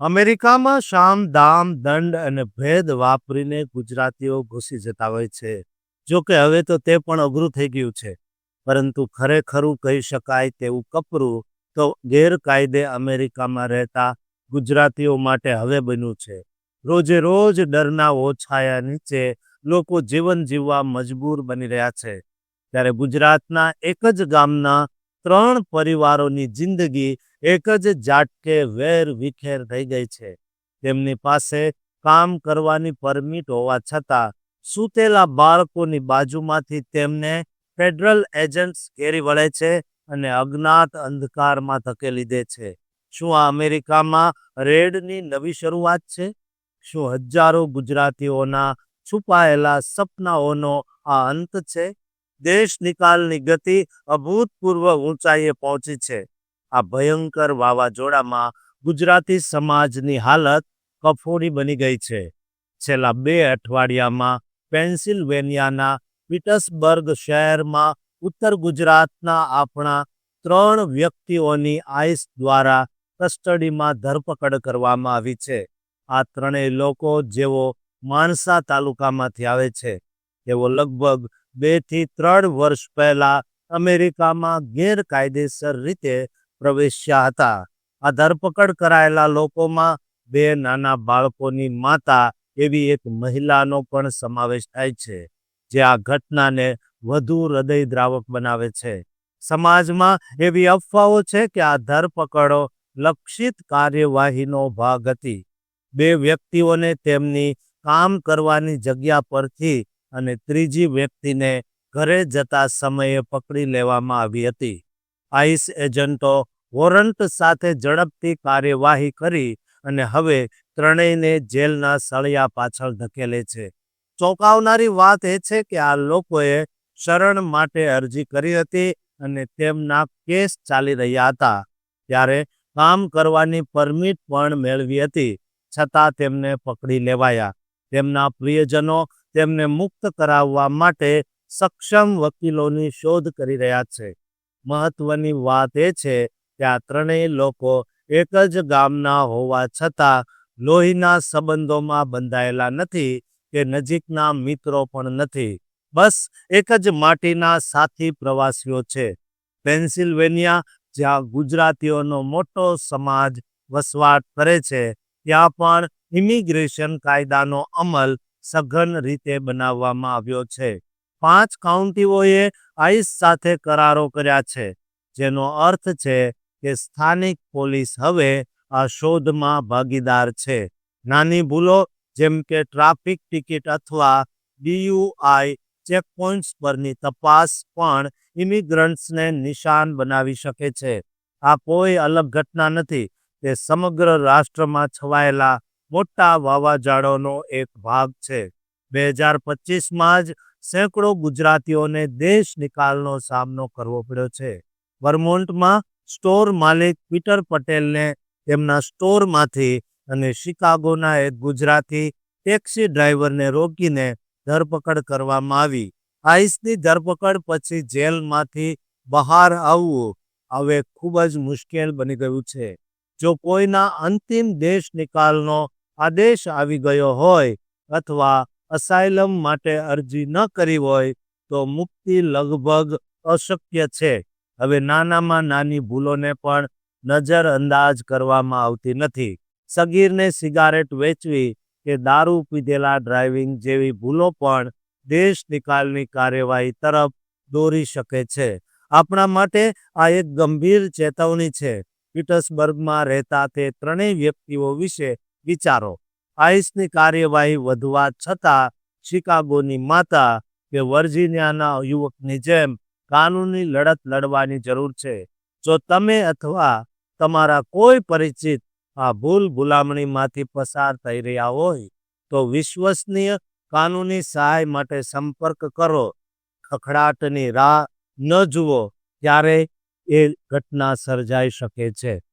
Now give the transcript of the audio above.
અમેરિકામાં શામ, દામ, દંડ અને ભેદ વાપરીને ગુજરાતીઓ ઘૂસી જતા હોય છે. જો કે હવે તો તે પણ અઘરું થઈ ગયું છે. પરંતુ ખરેખરું કહી શકાય તેવું કપરું તો ગેરકાયદે અમેરિકામાં રહેતા ગુજરાતીઓ માટે હવે બન્યું છે. રોજે રોજ ડરના ઓછાયા નીચે લોકો જીવન જીવવા મજબૂર બની રહ્યા છે. ત્યારે ગુજરાતના એક જ ગામના ત્રણ પરિવારોની જિંદગી એક જ ઝાટકે વેર વિખેર થઈ ગઈ છે. તેમની પાસે કામ કરવાની પરમિટ હોવા છતાં, સૂતેલા બાળકોની બાજુમાંથી તેમને ફેડરલ એજન્ટ્સ ઘેરી વળે છે અને અજ્ઞાત અંધકારમાં ધકેલી દે છે. શું આ અમેરિકામાં રેડની નવી શરૂઆત છે? શું હજારો ગુજરાતીઓના છુપાયેલા સપનાઓનો આ અંત છે? દેશ નિકાલની ગતિ અભૂતપૂર્વ ઊંચાઈએ પહોંચી છે. આ ભયંકર વાવાઝોડામાં ગુજરાતી સમાજની હાલત કફોડી બની ગઈ છે. છેલ્લા બે અઠવાડિયામાં પેન્સિલ્વેનિયાના પીટર્સબર્ગ શહેરમાં ઉત્તર ગુજરાતના આપણા ત્રણ વ્યક્તિઓની આઈસ દ્વારા કસ્ટડીમાં ધરપકડ કરવામાં આવી છે. આ ત્રણેય લોકો જેઓ માનસા તાલુકામાંથી આવે છે. તેઓ લગભગ બેથી ત્રણ વર્ષ પહેલા અમેરિકામાં ગેરકાયદેસર રીતે પ્રવેશ્યા હતા. આ ધરપકડ કરાયેલા લોકોમાં બે નાના બાળકોની માતા એવી એક મહિલાનો પણ સમાવેશ થાય છે, જે આ ઘટનાને વધુ હૃદયદ્રાવક બનાવે છે. સમાજમાં એવી અફવાઓ છે કે આ ધરપકડો લક્ષિત કાર્યવાહીનો ભાગ હતી. બે વ્યક્તિઓને તેમની કામ કરવાની જગ્યા પરથી અને ત્રીજી વ્યક્તિને ઘરે જતા સમયે પકડી લેવામાં આવી હતી. આઈસ એજન્ટો વોરંટ સાથે ઝડપથી કાર્યવાહી કરી અને હવે ત્રણેયને જેલના સળિયા પાછળ ધકેલે છે. ચોંકાવનારી વાત એ છે કે આ લોકોએ શરણ માટે અરજી કરી હતી અને તેમના કેસ ચાલી રહ્યા હતા. ત્યારે કામ કરવાની પરમિટ પણ મેળવી હતી. છતાં તેમને પકડી લેવાયા. તેમના પ્રિયજનો તેમને મુક્ત કરાવવા માટે સક્ષમ વકીલોની શોધ કરી રહ્યા છે. મહત્વની વાત એ છે કે આ ત્રણેય લોકો એક જ ગામના હોવા છતાં લોહીના સંબંધોમાં બંધાયેલા નથી કે નજીકના મિત્રો પણ નથી. બસ એક જ માટીના સાથી પ્રવાસીઓ છે. પેન્સિલ્વેનિયા, જ્યાં ગુજરાતીઓનો મોટો સમાજ વસવાટ કરે છે, ત્યાં પણ ઇમિગ્રેશન કાયદાનો અમલ સઘન રીતે બનાવવામાં આવ્યો છે. પાંચ કાઉન્ટીઓએ આઈસ સાથે કરારો કર્યા છે, જેનો અર્થ છે કે સ્થાનિક પોલીસ હવે આ શોધમાં ભાગીદાર છે. નાની ભૂલો, જેમ કે ટ્રાફિક ટિકિટ અથવા ડીયુઆઈ ચેકપોઇન્ટ્સ પરની તપાસ પણ ઇમિગ્રન્ટ્સને નિશાન બનાવી શકે છે. આ કોઈ અલગ ઘટના નથી, તે સમગ્ર રાષ્ટ્રમાં છવાયેલા મોટા વાવાઝાડોનો એક ભાગ છે. બે હજાર પચીસમાં જ સેંકડો ગુજરાતીઓને દેશ નિકાલનો સામનો કરવો પડ્યો છે. વર્મોન્ટમાં સ્ટોર માલિક પીટર પટેલને તેમના સ્ટોરમાંથી અને શિકાગોના એક ગુજરાતી ટેક્સી ડ્રાઈવરને રોકીને ધરપકડ કરવામાં આવી. આઈસની ધરપકડ પછી જેલમાંથી બહાર આવવું હવે ખૂબ જ મુશ્કેલ બની ગયું છે. જો કોઈના અંતિમ દેશ નિકાલનો આદેશ આવી ગયો હોય અથવા અસાયલમ માટે અરજી ન કરી હોય તો મુક્તિ લગભગ અશક્ય છે. હવે નાનામાં નાની ભૂલોને પણ નજરઅંદાજ કરવામાં આવતી નથી. સગીરને સિગારેટ વેચવી કે દારૂ પીધેલા ડ્રાઇવિંગ જેવી ભૂલો પણ દેશ નિકાલની કાર્યવાહી તરફ દોરી શકે છે. આપણા માટે આ એક ગંભીર ચેતવણી છે. પીટર્સબર્ગમાં રહેતા તે ત્રણેય વ્યક્તિઓ વિશે વિચારો. આઈસની કાર્યવાહી વધવા છતાં શિકાગોની માતા કે વર્જિનિયાના યુવકની જેમ કાનૂની લડત લડવાની જરૂર છે. જો તમે અથવા તમારા કોઈ પરિચિત આ ભૂલ ભૂલામણીમાંથી પસાર થઈ રહ્યા હોય, તો વિશ્વસનીય કાનૂની સહાય માટે સંપર્ક કરો. ખખડાટની રાહ ન જુઓ ત્યારે એ ઘટના સર્જાઈ શકે છે.